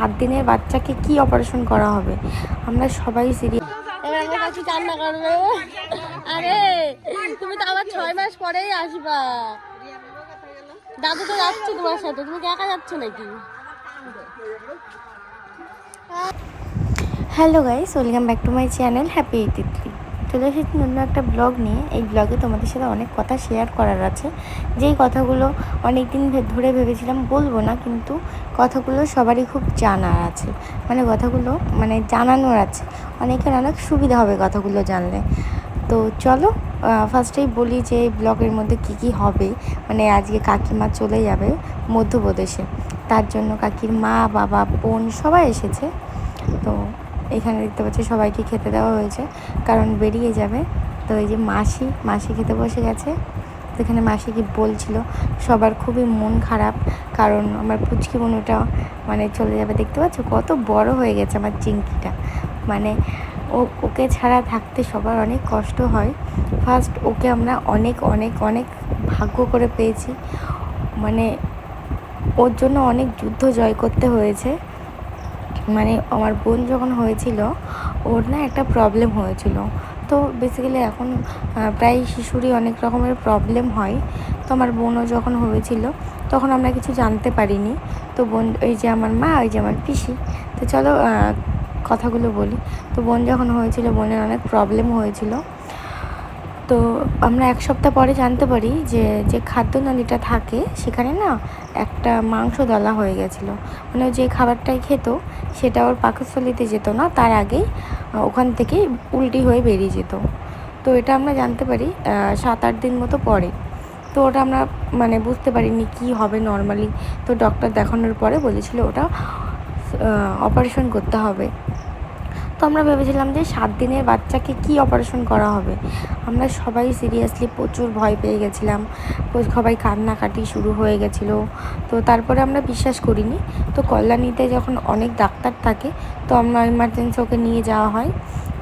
সাত দিনের বাচ্চাকে কি অপারেশন করা হবে? আমরা সবাই সিরিয়াস কান্না করবে আরে তুমি তো আবার ছয় মাস পরেই আসবা। দাদু তো যাচ্ছে তোমার সাথে। তুমি একা যাচ্ছ নাকি? Hello guys welcome back to my channel happy eighty three চলে এসেছি অন্য একটা ব্লগ নিয়ে। এই ব্লগে তোমাদের সাথে অনেক কথা শেয়ার করার আছে। যেই কথাগুলো অনেক দিন ধরে ভেবেছিলাম বলব না, কিন্তু কথাগুলো সবারই খুব জানার আছে। মানে কথাগুলো মানে জানানোর আছে। অনেকের অনেক সুবিধা হবে কথাগুলো জানলে। তো চলো ফার্স্টেই বলি যে এই ব্লগের মধ্যে কি কি হবে। মানে আজকে কাকিমা চলে যাবে মধ্যপ্রদেশে। তার জন্য কাকির মা, বাবা, বোন সবাই এসেছে। তো এখানে দেখতে পাচ্ছি সবাইকে খেতে দেওয়া হয়েছে, কারণ বেরিয়ে যাবে। তো এই যে মাসি মাসি খেতে বসে গেছে। এখানে মাসি কি বলছিল, সবার খুবই মন খারাপ, কারণ আমার পুচকি বোনটা মানে চলে যাবে, দেখতে পাচ্ছ? কত বড় হয়ে গেছে আমার চিংকিটা মানে ও, ওকে ছাড়া থাকতে সবার অনেক কষ্ট হয়। ফার্স্ট ওকে আমরা অনেক অনেক অনেক ভাগ্য করে পেয়েছি। মানে ওর জন্য অনেক যুদ্ধ জয় করতে হয়েছে। মানে আমার বোন যখন হয়েছিল, ওর না একটা প্রবলেম হয়েছিল। তো বেসিক্যালি এখন প্রায় শিশুরই অনেক রকমের প্রবলেম হয়। তো আমার বোনও যখন হয়েছিল, তখন আমরা কিছু জানতে পারিনি। তো বোন ওই যে আমার মা ওই যে আমার পিসি, তো চলো কথাগুলো বলি। তো বোন যখন হয়েছিল, বোনের অনেক প্রবলেম হয়েছিল। তো আমরা এক সপ্তাহ পরে জানতে পারি যে যে খাদ্যনালীটা থাকে, সেখানে না একটা মাংস দলা হয়ে গেছিল। মানে যে খাবারটাই খেত, সেটা ওর পাকস্থলিতে যেত না, তার আগেই ওখান থেকে উল্টি হয়ে বেরিয়ে যেত। তো এটা আমরা জানতে পারি সাত আট দিন মতো পরে। তো ওটা আমরা মানে বুঝতে পারিনি কি হবে নর্মালি তো ডক্টর দেখানোর পরে বলেছিল ওটা অপারেশন করতে হবে। তো আমরা ভেবেছিলাম যে সাত দিনের বাচ্চাকে কি অপারেশন করা হবে? আমরা সবাই সিরিয়াসলি প্রচুর ভয় পেয়ে গেছিলাম। সবাই কান্নাকাটি শুরু হয়ে গেছিল। তো তারপরে আমরা বিশ্বাস করিনি। তো কল্যাণীতে যখন অনেক ডাক্তার থাকে, তো আমরা ইমার্জেন্সি ওকে নিয়ে যাওয়া হয়।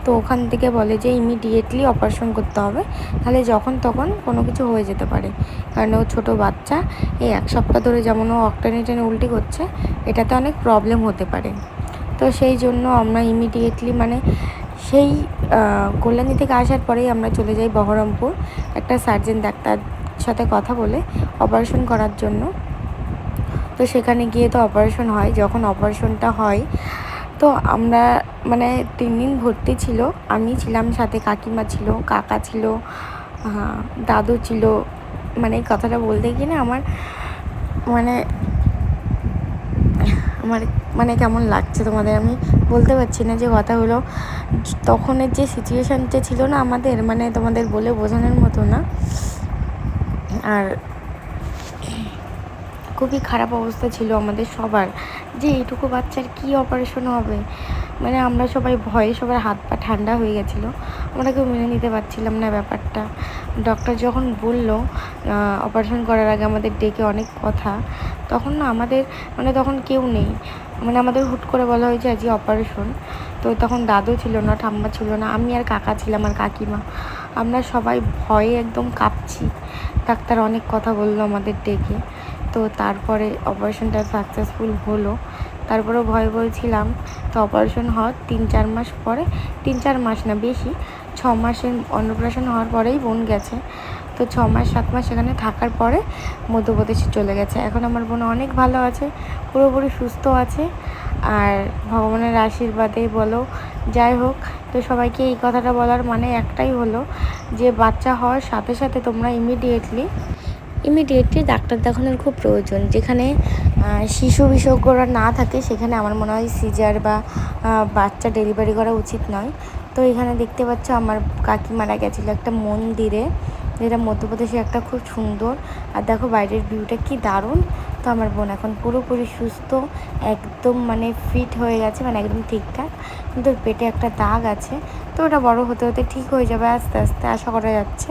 তো ওখান থেকে বলে যে ইমিডিয়েটলি অপারেশন করতে হবে। তাহলে যখন তখন কোনো কিছু হয়ে যেতে পারে। কারণ ও ছোটো বাচ্চা, এই এক সপ্তাহ ধরে যেমন ও অক্টানি টেনে উল্টি করছে, এটাতে অনেক প্রবলেম হতে পারে। তো সেই জন্য আমরা ইমিডিয়েটলি মানে সেই কল্যাণী থেকে আসার পরেই আমরা চলে যাই বহরমপুর। একটা সার্জেন ডাক্তার সাথে কথা বলে অপারেশন করার জন্য। তো সেখানে গিয়ে তো অপারেশন হয়, যখন অপারেশনটা হয়, তো আমরা মানে তিন দিন ভর্তি ছিল। আমি ছিলাম, সাথে কাকিমা ছিল, কাকা ছিল দাদু ছিল। মানে এই কথাটা বলতে গিয়ে না আমার মানে আমার মানে কেমন লাগছে তোমাদের? আমি বলতে পারছি না যে কথাগুলো। তখনের যে সিচুয়েশানটা ছিল না আমাদের মানে তোমাদের বলে বোঝানোর মতো না। আর খুবই খারাপ অবস্থা ছিল আমাদের সবার, যে এইটুকু বাচ্চার কি অপারেশন হবে? মানে আমরা সবাই ভয়ে সবার হাত পা ঠান্ডা হয়ে গেছিল। আমরা কেউ মেনে নিতে পারছিলাম না ব্যাপারটা। ডক্টর যখন বলল অপারেশন করার আগে আমাদের ডেকে অনেক কথা। তখন না আমাদের মানে তখন কেউ নেই। মানে আমাদের হুট করে বলা হয়েছে আজকে অপারেশন তো তখন দাদু ছিল না, ঠাম্মা ছিল না, আমি আর কাকা ছিলাম আর কাকিমা। আমরা সবাই ভয়ে একদম কাঁপছি। ডাক্তার অনেক কথা বলল আমাদের ডেকে। তো তারপরে অপারেশনটা সাকসেসফুল হলো। তারপরেও ভয় বলছিলাম, তো অপারেশন হওয়ার তিন, চার মাস পরে, তিন, চার মাস না, বেশি, ছ মাসের অন্নপ্রাশন হওয়ার পরেই বোন গেছে। তো ছ মাস, সাত মাস সেখানে থাকার পরে মধ্যপ্রদেশে চলে গেছে। এখন আমার বোন অনেক ভালো আছে, পুরোপুরি সুস্থ আছে। আর ভগবানের আশীর্বাদে বলো, যাই হোক, তো সবাইকে এই কথাটা বলার মানে একটাই হলো যে, বাচ্চা হওয়ার সাথে সাথে তোমরা ইমিডিয়েটলি ইমিডিয়েটলি ডাক্তার দেখানোর খুব প্রয়োজন। যেখানে শিশু বিশেষজ্ঞরা না থাকে, সেখানে আমার মনে হয় সিজার বা বাচ্চা ডেলিভারি করা উচিত নয়। তো এখানে দেখতে পাচ্ছ, আমার কাকি মারা গেছিল একটা মন্দিরে। যেটা মধ্যপ্রদেশে একটা খুব সুন্দর। আর দেখো বাইরের ভিউটা কি দারুণ। তো আমার বোন এখন পুরোপুরি সুস্থ, একদম মানে ফিট হয়ে গেছে মানে একদম ঠিকঠাক। কিন্তু পেটে একটা দাগ আছে। তো ওটা বড় হতে হতে ঠিক হয়ে যাবে, আস্তে আস্তে আশা করা যাচ্ছে।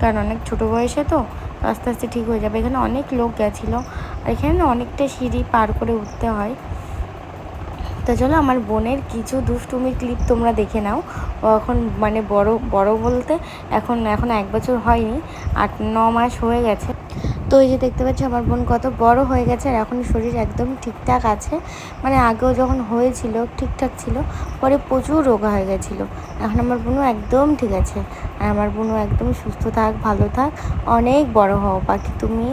কারণ অনেক ছোটো বয়সে তো আস্তে আস্তে ঠিক হয়ে যাবে। এখানে অনেক লোক গেছিল। আর এখানে অনেকটা সিঁড়ি পার করে উঠতে হয়। তো চলো, আমার বোনের কিছু দুষ্টুমি ক্লিপ তোমরা দেখে নাও। ও এখন মানে বড় বড় বলতে এখন এখন এক বছর হয়নি, আট, ন মাস হয়ে গেছে। তো এই যে দেখতে পাচ্ছি, আমার বোন কত বড় হয়ে গেছে আর এখন শরীর একদম ঠিকঠাক আছে। মানে আগেও যখন হয়েছিল, ঠিকঠাক ছিল, পরে প্রচুর রোগা হয়ে গেছিল। এখন আমার বোনও একদম ঠিক আছে। আর আমার বোনও একদম সুস্থ থাক, ভালো থাক, অনেক বড় হও পাখি তুমি